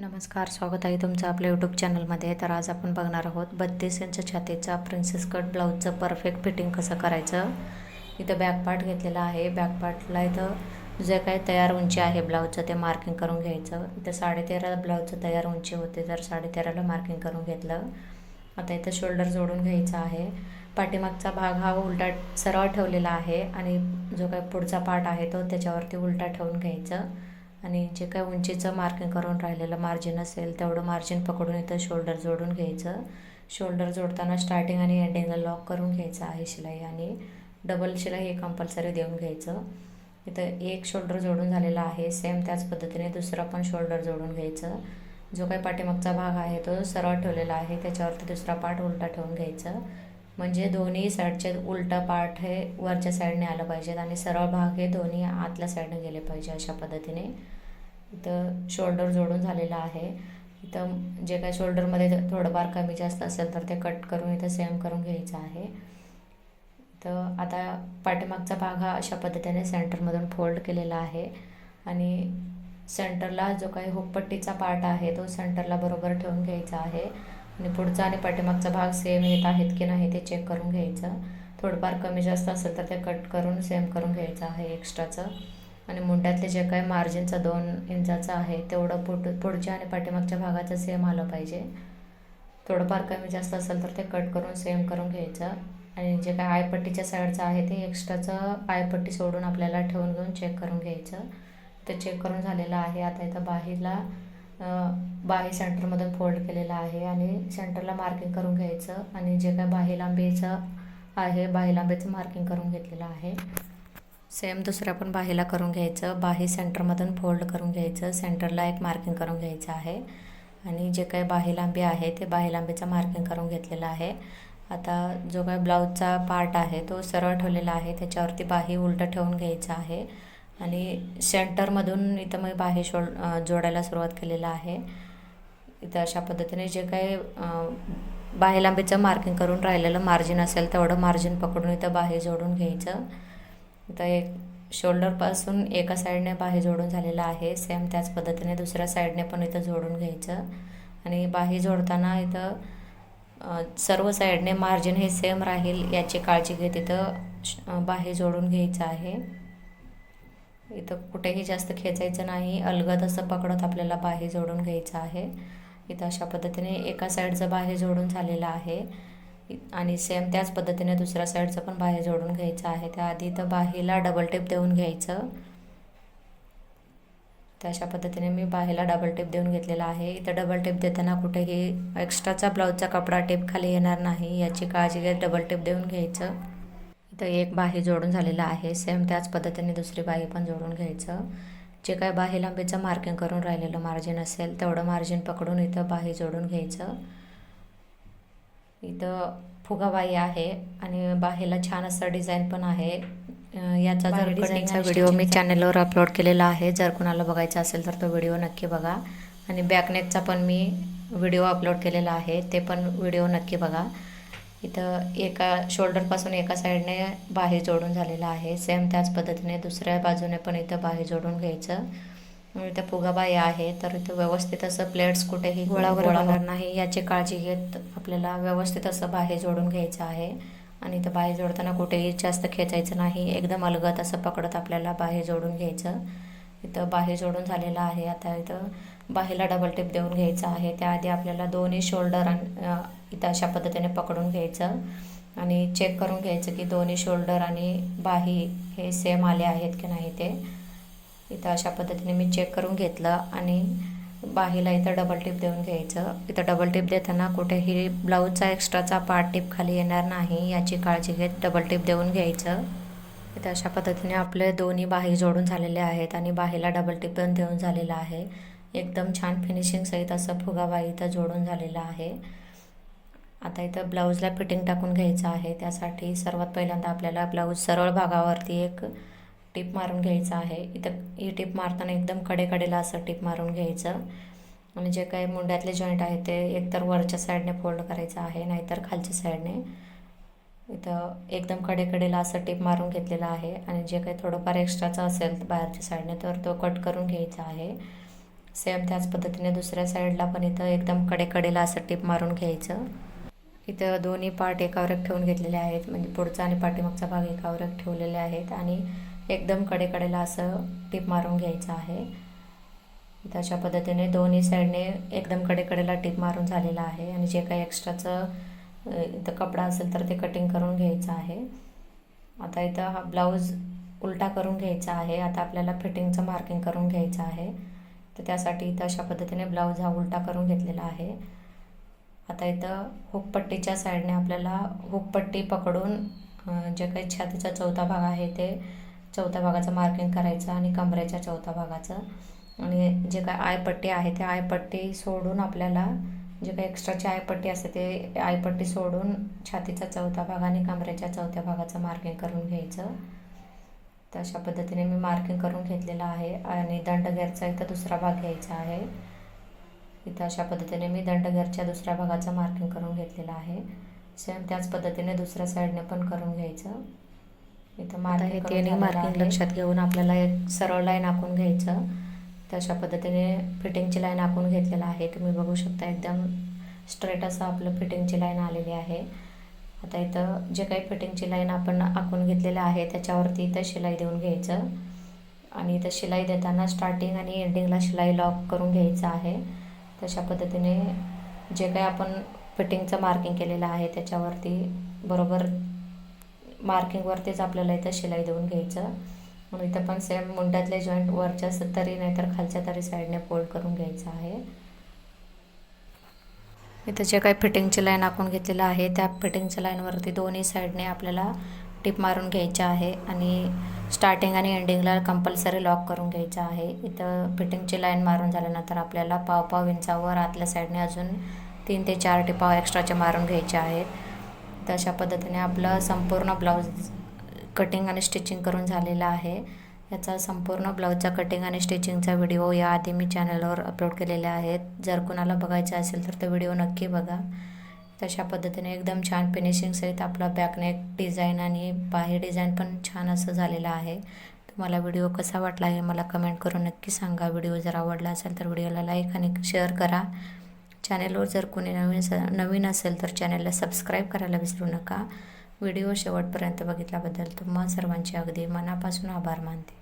नमस्कार स्वागत आहे तुमचं आपल्या यूट्यूब चॅनलमध्ये तर आज आपण बघणार आहोत बत्तीस इंच छातीचा प्रिन्सेस कट ब्लाऊजचं परफेक्ट फिटिंग कसं करायचं. इथं बॅक पार्ट घेतलेला आहे. बॅक पार्टला इथं जे काही तयार उंची आहे ब्लाऊजचं ते मार्किंग करून घ्यायचं. इथं साडेतेरा ब्लाऊजचं तयार उंची होते तर साडेतेराला मार्किंग करून घेतलं. आता इथं शोल्डर जोडून घ्यायचा आहे. पाठीमागचा भाग हा उलटा सरळ ठेवलेला आहे आणि जो काही पुढचा पार्ट आहे तो त्याच्यावरती उलटा ठेवून घ्यायचं. आणि जे काय उंचीचं मार्किंग करून राहिलेलं मार्जिन असेल तेवढं मार्जिन पकडून इथं शोल्डर जोडून घ्यायचं. शोल्डर जोडताना स्टार्टिंग आणि एंडिंगला लॉक करून घ्यायचं आहे शिलाई आणि डबल शिलाई हे कंपल्सरी देऊन घ्यायचं. इथं एक शोल्डर जोडून झालेला आहे सेम त्याच पद्धतीने दुसरा पण शोल्डर जोडून घ्यायचं. जो काही पाठीमागचा भाग आहे तो सरळ ठेवलेला आहे त्याच्यावरती दुसरा पार्ट उलटा ठेवून घ्यायचं. म्हणजे दोन्ही साईडचे उलटा पार्ट हे वरच्या साईडने आलं पाहिजेत आणि सरळ भाग हे दोन्ही आतल्या साईडने गेले पाहिजे अशा पद्धतीने. इथं शोल्डर जोडून झालेलं आहे. इथं जे काही शोल्डरमध्ये थोडंफार कमी जास्त असेल तर ते कट करून इथं सेम करून घ्यायचं आहे. तर आता पाठीमागचा भाग हा अशा पद्धतीने सेंटरमधून फोल्ड केलेला आहे आणि सेंटरला जो काही हुकपट्टीचा पार्ट आहे तो सेंटरला बरोबर ठेवून घ्यायचा आहे. आणि पुढचा आणि पाठीमागचा भाग सेम येत आहेत की नाही ते चेक करून घ्यायचं. थोडंफार कमी जास्त असेल तर ते कट करून सेम करून घ्यायचं आहे एक्स्ट्राचं आणि मुंड्यातले जे काही मार्जिनचं दोन इंचाचं आहे तेवढं पुढ पुढच्या आणि पाठीमागच्या भागाचं सेम आलं पाहिजे. थोडंफार कमी जास्त असेल तर ते कट करून सेम करून घ्यायचं. आणि जे काय आयपट्टीच्या साईडचं आहे ते एक्स्ट्राचं आयपट्टी सोडून आपल्याला ठेवून घेऊन चेक करून घ्यायचं. ते चेक करून झालेलं आहे. आता इथं बाहीला बाही सेंटरमधून फोल्ड केलेला आहे आणि सेंटरला मार्किंग करून घ्यायचं आणि जे काय बाही लांबीचं आहे बाही लांबीचं मार्किंग करून घेतलेलं आहे. सेम दुसऱ्या पण बाहीला करून घ्यायचं बाही सेंटरमधून फोल्ड करून घ्यायचं सेंटरला एक मार्किंग करून घ्यायचं आहे. आणि जे काही बाही लांबी आहे ते बाही लांबीचं मार्किंग करून घेतलेलं आहे. आता जो काय ब्लाऊजचा पार्ट आहे तो सरळ ठेवलेला आहे त्याच्यावरती बाही उलटं ठेवून घ्यायचं आहे. आणि सेंटरमधून इथं मग बाही शोल जोडायला सुरुवात केलेलं आहे. इथं अशा पद्धतीने जे काही बाहेलांबीचं मार्किंग करून राहिलेलं मार्जिन असेल तेवढं मार्जिन पकडून इथं बाहे जोडून घ्यायचं. इथं एक शोल्डरपासून एका साईडने बाहे जोडून झालेलं आहे. सेम त्याच पद्धतीने दुसऱ्या साईडने पण इथं जोडून घ्यायचं. आणि बाही जोडताना इथं सर्व साईडने मार्जिन हे सेम राहील याची काळजी घेत इथं बाहे जोडून घ्यायचं आहे. इथं कुठेही जास्त खेचायचं नाही. अलगद असं पकडत आपल्याला बाही जोडून घ्यायचं आहे. इथं अशा पद्धतीने एका साईडचं बाहेर जोडून झालेलं आहे. आणि सेम त्याच पद्धतीने दुसऱ्या साईडचं पण बाहेर जोडून घ्यायचं आहे. त्याआधी इथं बाहेला डबल टेप देऊन घ्यायचं. तर अशा पद्धतीने मी बाहेला डबल टेप देऊन घेतलेला आहे. इथं डबल टेप देताना कुठेही एक्स्ट्राचा ब्लाऊजचा कपडा टेप खाली येणार नाही. याची काळजी घेत डबल टेप देऊन घ्यायचं. इथं एक बाही जोडून झालेला आहे. सेम त्याच पद्धतीने दुसरी बाही पण जोडून घ्यायचं. जे काय बाही लांबीचं मार्किंग करून राहिलेलं मार्जिन असेल तेवढं मार्जिन पकडून इथं बाही जोडून घ्यायचं. इथं फुगाबाई आहे आणि बाहीला छान असं डिझाईन पण आहे. याचा जर डिझाईनचा व्हिडिओ मी चॅनलवर अपलोड केलेला आहे. जर कुणाला बघायचा असेल तर तो व्हिडिओ नक्की बघा. आणि बॅकनेकचा पण मी व्हिडिओ अपलोड केलेला आहे. ते पण व्हिडिओ नक्की बघा. इथं एका शोल्डरपासून एका साईडने बाही जोडून झालेला आहे. सेम त्याच पद्धतीने दुसऱ्या बाजूने पण इथं बाही जोडून घ्यायचं. इथं फुगाबाई आहे तर इथं व्यवस्थित असं प्लेट्स कुठेही गोळावर होणार नाही. याची काळजी घेत आपल्याला व्यवस्थित असं बाही जोडून घ्यायचं आहे. आणि इथं बाही जोडताना कुठेही जास्त खेचायचं नाही. एकदम अलगत असं पकडत आपल्याला बाही जोडून घ्यायचं. इथं बाही जोडून झालेलं आहे. आता इथं बाहेला डबल टिप देऊन घ्यायचं आहे. त्याआधी आपल्याला दोन्ही शोल्डर इथं अशा पद्धतीने पकडून घ्यायचं. आणि चेक करून घ्यायचं की दोन्ही शोल्डर आणि बाही हे सेम आले आहेत की नाही ते. इथं अशा पद्धतीने मी चेक करून घेतलं आणि बाहीला इथं डबल टिप देऊन घ्यायचं. इथं डबल टिप देताना कुठेही ब्लाऊजचा एक्स्ट्राचा पार्ट टिप खाली येणार नाही. याची काळजी घेत डबल टिप देऊन घ्यायचं. इथं अशा पद्धतीने आपले दोन्ही बाही जोडून झालेले आहेत आणि बाहीला डबल टिप पण देऊन झालेलं आहे. एकदम छान फिनिशिंग सहित असं फुगावा इथं जोडून झालेला आहे. आता इथं ब्लाऊजला फिटिंग टाकून घ्यायचं आहे. त्यासाठी सर्वात पहिल्यांदा आपल्याला ब्लाऊज सरळ भागावरती एक टिप मारून घ्यायचं आहे. इथं ही टिप मारताना एकदम कडेकडेला असं टिप मारून घ्यायचं. आणि जे काही मुंड्यातले जॉईंट आहे ते एकतर वरच्या साईडने फोल्ड करायचं आहे नाहीतर खालच्या साईडने इथं एकदम कडेकडेला असं टिप मारून घेतलेलं आहे. आणि जे काही थोडंफार एक्स्ट्राचं असेल बाहेरच्या साईडने तर तो कट करून घ्यायचा आहे. सेम त्याच पद्धतीने दुसऱ्या साईडला पण इथं एकदम कडेकडेला असं टिप मारून घ्यायचं. इथं दोन्ही पार्ट एकावर एक ठेवून घेतलेले आहेत. म्हणजे पुढचा आणि पाठीमागचा भाग एकावर एक ठेवलेले आहेत आणि एकदम कडेकडेला असं टिप मारून घ्यायचं आहे. इथं अशा पद्धतीने दोन्ही साईडने एकदम कडेकडेला टिप मारून झालेला आहे आणि जे काही एक्स्ट्राचं इथं कपडा असेल तर ते कटिंग करून घ्यायचं आहे. आता इथं हा ब्लाऊज उलटा करून घ्यायचा आहे. आता आपल्याला फिटिंगचं मार्किंग करून घ्यायचं आहे. तर त्यासाठी इथं अशा पद्धतीने ब्लाऊज हा उलटा करून घेतलेला आहे. आता इथं हुकपट्टीच्या साईडने आपल्याला हुकपट्टी पकडून जे काही छातीचा चौथा भाग आहे ते चौथ्या भागाचं मार्किंग करायचं आणि कमरेच्या चौथ्या भागाचं. आणि जे काय आयपट्टी आहे ते आयपट्टी सोडून आपल्याला जे काही एक्स्ट्राची आयपट्टी असते ते आयपट्टी सोडून छातीचा चौथा भाग आणि कमरेच्या चौथ्या भागाचं मार्किंग करून घ्यायचं. तर अशा पद्धतीने मी मार्किंग करून घेतलेलं आहे आणि दंडगेरचा इथं दुसरा भाग घ्यायचा आहे. इथं अशा पद्धतीने मी दंडगेरच्या दुसऱ्या भागाचं मार्किंग करून घेतलेलं आहे. सेम त्याच पद्धतीने दुसऱ्या साईडने पण करून घ्यायचं. इथं मार्किंग हे मार्किंग. लक्षात घेऊन आपल्याला एक सरळ लाईन आखून घ्यायचं. तर अशा पद्धतीने फिटिंगची लाईन आखून घेतलेलं आहे. तुम्ही बघू शकता एकदम स्ट्रेट असं आपलं फिटिंगची लाईन आलेली आहे. आता इथं जे काही फिटिंगची लाईन आपण आखून घेतलेलं आहे त्याच्यावरती इथं शिलाई देऊन घ्यायचं. आणि इथं शिलाई देताना स्टार्टिंग आणि एंडिंगला शिलाई लॉक करून घ्यायचं आहे. तशा पद्धतीने जे काही आपण फिटिंगचं मार्किंग केलेलं आहे त्याच्यावरती बरोबर मार्किंगवरतीच आपल्याला इथं शिलाई देऊन घ्यायचं. मग इथं पण सेम मुंड्यातले जॉईंट वरच्या स- तरी नाहीतर खालच्या तरी साईडने फोल्ड करून घ्यायचं आहे. इथं जे काही फिटिंगची लाईन आखून घेतलेलं आहे त्या फिटिंगच्या लाईनवरती दोन्ही साईडने आपल्याला टिप मारून घ्यायच्या आहे आणि स्टार्टिंग आणि एंडिंगला कंपल्सरी लॉक करून घ्यायचं आहे. इथं फिटिंगची लाईन मारून झाल्यानंतर आपल्याला पाव पाव इंचावर आतल्या साईडने अजून तीन ते चार टिपा एक्स्ट्राचे मारून घ्यायचे आहेत. तर अशा पद्धतीने आपलं संपूर्ण ब्लाऊज कटिंग आणि स्टिचिंग करून झालेलं आहे. याचा संपूर्ण ब्लाऊजचा कटिंग आणि स्टिचिंगचा व्हिडिओ याआधी मी चॅनलवर अपलोड केलेले आहेत. जर कुणाला बघायचा असेल तर तो व्हिडिओ नक्की बघा. तशा पद्धतीने एकदम छान फिनिशिंगसहित आपला बॅकनेक डिझाईन आणि बाहेर डिझाईन पण छान असं झालेलं आहे. तुम्हाला व्हिडिओ कसा वाटला हे मला कमेंट करून नक्की सांगा. व्हिडिओ जर आवडला असेल तर व्हिडिओला लाईक आणि शेअर करा. चॅनेलवर जर कोणी नवीन स नवीन असेल तर चॅनलला सबस्क्राईब करायला विसरू नका. व्हिडिओ शेवटपर्यंत बघितल्याबद्दल तुम्हा सर्वांचे अगदी मनापासून आभार मानते.